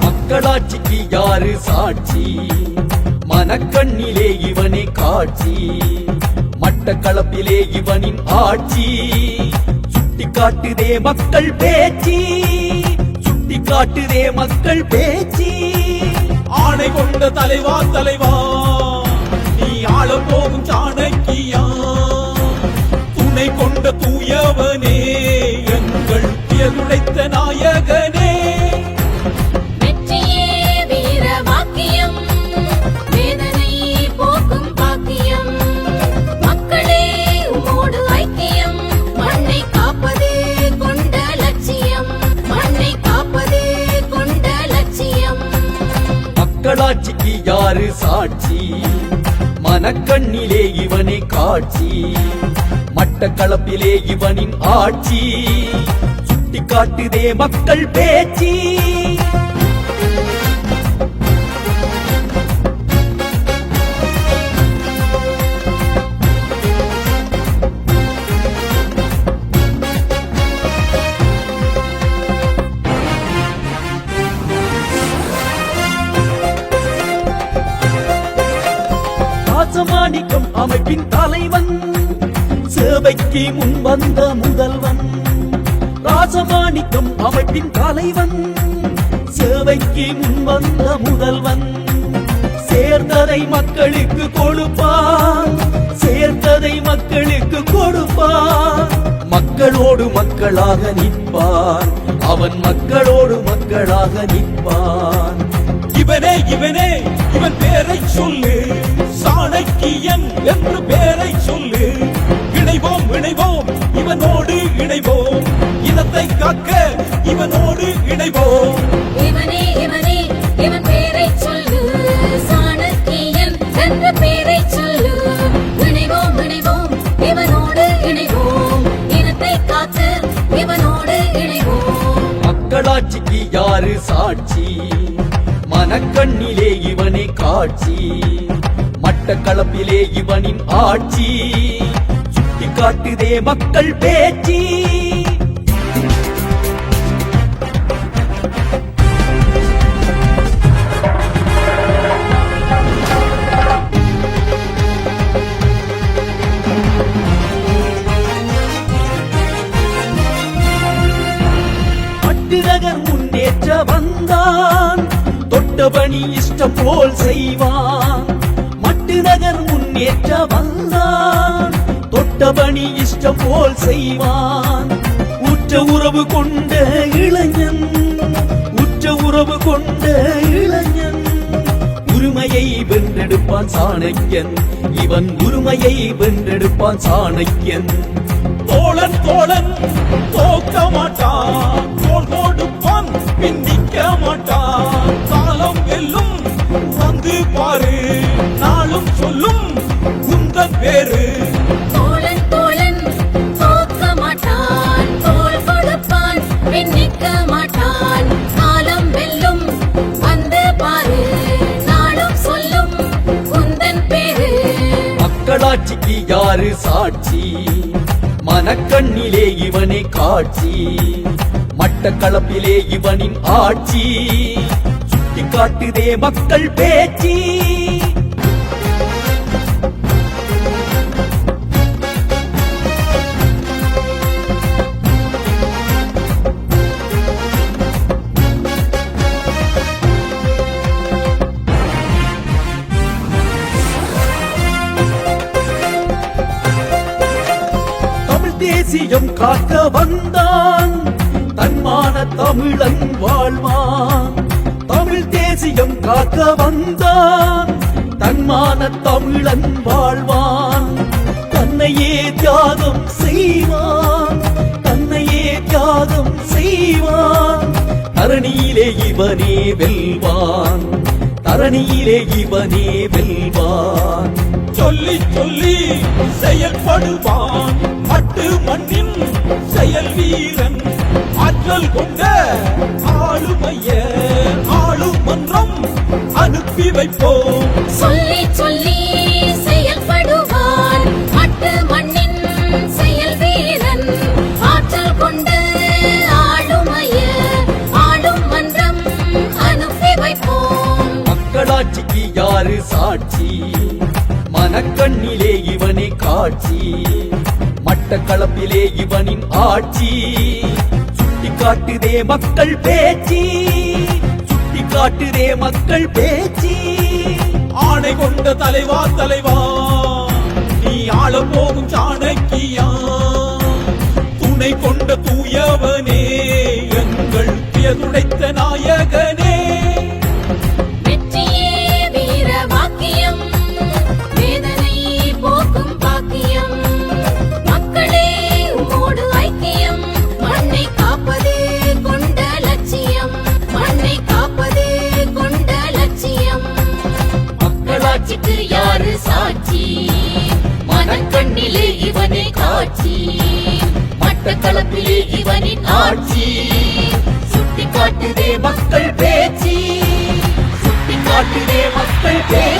மக்களாட்சிக்கு யாரு சாட்சி? மனக்கண்ணிலே இவனே காட்சி. மட்டக்களப்பிலே இவனின் ஆட்சி. சுட்டி காட்டுதே மக்கள் பேச்சு. காட்டுதே மக்கள் பேச்சு. ஆணை கொண்ட தலைவா தலைவா நீ ஆள போகும் மக்களாட்சிக்கு யாரு சாட்சி? மனக்கண்ணிலே இவனை காட்சி. மட்டக்களப்பிலே இவனின் ஆட்சி. சுட்டி காட்டுதே மக்கள் பேச்சு. அமைப்பின் தலைவன் சேவைக்கு முன் வந்த முதல்வன். ராசமாணிக்கம் அமைப்பின் தலைவன் சேவைக்கு முன் வந்த முதல்வன். சேர்ந்ததை மக்களுக்கு கொடுப்பான் சேர்ந்ததை மக்களுக்கு கொடுப்பான் மக்களோடு மக்களாக நிற்பான் அவன் மக்களோடு மக்களாக நிற்பான் இவனே இவனே இவன் பேரை சொல்லு. சாணக்கியன் என்று பேரை சொல்லு. இணைவோம் இணைவோம் இவனோடு இணைவோம். இனத்தை காக்க இவனோடு இணைவோம். இவனே இவனே இவன் பேரை சொல்லு. சாணக்கியன் என்ற பேரை சொல்லு. இணைவோம் இணைவோம் இவனோடு இணைவோம். இனத்தை காக்க இவனோடு இணைவோம். மக்களாட்சிக்கு யாரு சாட்சி? மனக்கண்ணிலே இவனே காட்சி. மட்டக்களப்பிலே இவனின் ஆட்சி. சுட்டி காட்டுதே மக்கள் பேச்சு. பட்டுநகர் முன்னேற்ற வந்தான். தொட்டபணி இஷ்டம் போல் செய்வான். மட்டுநகர் முன்னேற்ற வந்தான். தொட்டபணி இஷ்டம் போல் செய்வான். உற்ற உறவு கொண்ட இளைஞன் உற்ற உறவு கொண்ட இளைஞன். உரிமையை வென்றெடுப்பான் சாணக்கியன் இவன் உரிமையை வென்றெடுப்பான் சாணக்கியன். தோழன் தோழன் தோக்க மாட்டான். தோல் போடுப்பான் பின் பின்னிக்க மாட்டான். காலம் வெல்லும் வந்து பாரு நாளும் சொல்லும் உந்தன் பேரு. மக்களாட்சிக்கு யாரு சாட்சி? மனக்கண்ணிலே இவனே காட்சி. மட்டக்களப்பிலே இவனின் ஆட்சி. காட்டுதே மக்கள் பேச்சு. தேசியம் காக்க வந்தான் தன்மான தமிழன் வாழ்வான். தமிழ் தேசியம் காக்க வந்தான். தன்மான தமிழன் வாழ்வான். தன்னையே தியாகம் செய்வான். தன்னையே தியாகம் செய்வான். தரணியிலே இவனே வெல்வான். தரணியிலே இவனே வெல்வான். சொல்லி சொல்லி செயல்படுவான். மட்டு மண்ணின் செயல் வீரன். ஆற்றல் கொண்ட ஆளுமைய. மன்றம் அனுப்பி வைப்போம். சொல்லி சொல்லி செயல்படுவான் மட்டு மண்ணின் செயல் வீரன். ஆற்றல் கொண்டு ஆளுமைய ஆளும் மன்றம் அனுப்பி வைப்போம். மக்களாட்சிக்கு யாரு சாட்சி? மனக்கண்ணிலே இவனே காட்சி. மட்டக்களப்பிலே இவனின் ஆட்சி. சுட்டி காட்டுதே மக்கள் பேச்சு. சுட்டி காட்டுதே மக்கள் பேச்சு. ஆணை கொண்ட தலைவா தலைவா நீ ஆள போகும் சாணக்கியா? துணை கொண்ட தூயவனே எங்கள் துடைத்த நாயகன் மண்ணிலே இவனே காட்சி. மட்டக்களப்பிலே இவனின் ஆட்சி. சுட்டி காட்டுதே மக்கள் பேச்சு. சுட்டி காட்டுதே மக்கள் பேச்சு.